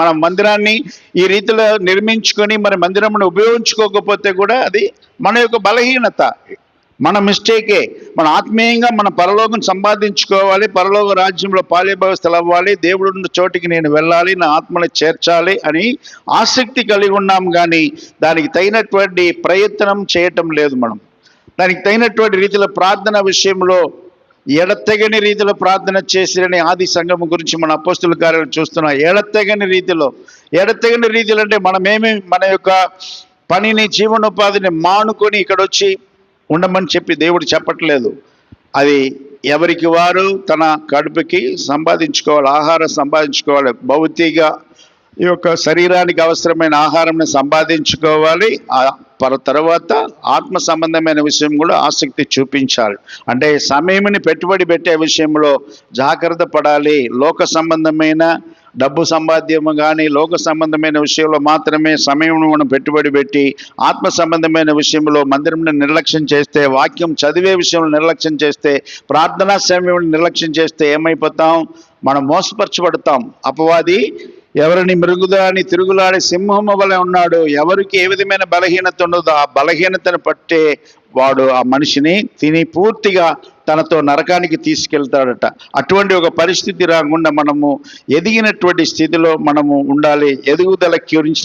మన మందిరాన్ని ఈ రీతిలో నిర్మించుకొని మరి మందిరమును ఉపయోగించుకోకపోతే కూడా అది మన యొక్క బలహీనత మన మిస్టేకే. మన ఆత్మీయంగా మన పరలోకం సంపాదించుకోవాలి పరలోక రాజ్యంలో పాల్యభవస్థలు అవ్వాలి దేవుడు ఉన్న చోటికి నేను వెళ్ళాలి నా ఆత్మని చేర్చాలి అని ఆసక్తి కలిగి ఉన్నాం కానీ దానికి తగినటువంటి ప్రయత్నం చేయటం లేదు మనం. దానికి తగినటువంటి రీతిలో ప్రార్థన విషయంలో ఎడతెగని రీతిలో ప్రార్థన చేసిరని ఆది సంఘం గురించి మన అపోస్తుల కార్యాలు చూస్తున్నాం. ఎడతెగని రీతిలో ఎడతెగని రీతిలో అంటే మనమేమి మన యొక్క పనిని జీవనోపాధిని మానుకొని ఇక్కడ వచ్చి ఉండమని చెప్పి దేవుడు చెప్పట్లేదు. అది ఎవరికి వారు తన కడుపుకి సంపాదించుకోవాలి ఆహారం సంపాదించుకోవాలి భౌతిక ఈ యొక్క శరీరానికి అవసరమైన ఆహారంని సంపాదించుకోవాలి పర తర్వాత ఆత్మ సంబంధమైన విషయం కూడా ఆసక్తి చూపించాలి. అంటే సమయంని పెట్టుబడి పెట్టే విషయంలో జాగ్రత్త పడాలి. లోక సంబంధమైన డబ్బు సంపాద్యము కానీ లోక సంబంధమైన విషయంలో మాత్రమే సమయం మనం పెట్టుబడి పెట్టి ఆత్మ సంబంధమైన విషయంలో మందిరంని నిర్లక్ష్యం చేస్తే వాక్యం చదివే విషయంలో నిర్లక్ష్యం చేస్తే ప్రార్థనా సమయం నిర్లక్ష్యం చేస్తే ఏమైపోతాం? మనం మోసపరచబడతాం. అపవాది ఎవరిని మృగుదాని తిరుగులాడే సింహము వలె ఉన్నాడు? ఎవరికి ఏ విధమైన బలహీనత ఉండదో ఆ బలహీనతను పట్టే వాడు ఆ మనిషిని తిని పూర్తిగా తనతో నరకానికి తీసుకెళ్తాడట. అటువంటి ఒక పరిస్థితి రాకుండా మనము ఎదిగినటువంటి స్థితిలో మనము ఉండాలి. ఎదుగుదల క్యూరించిన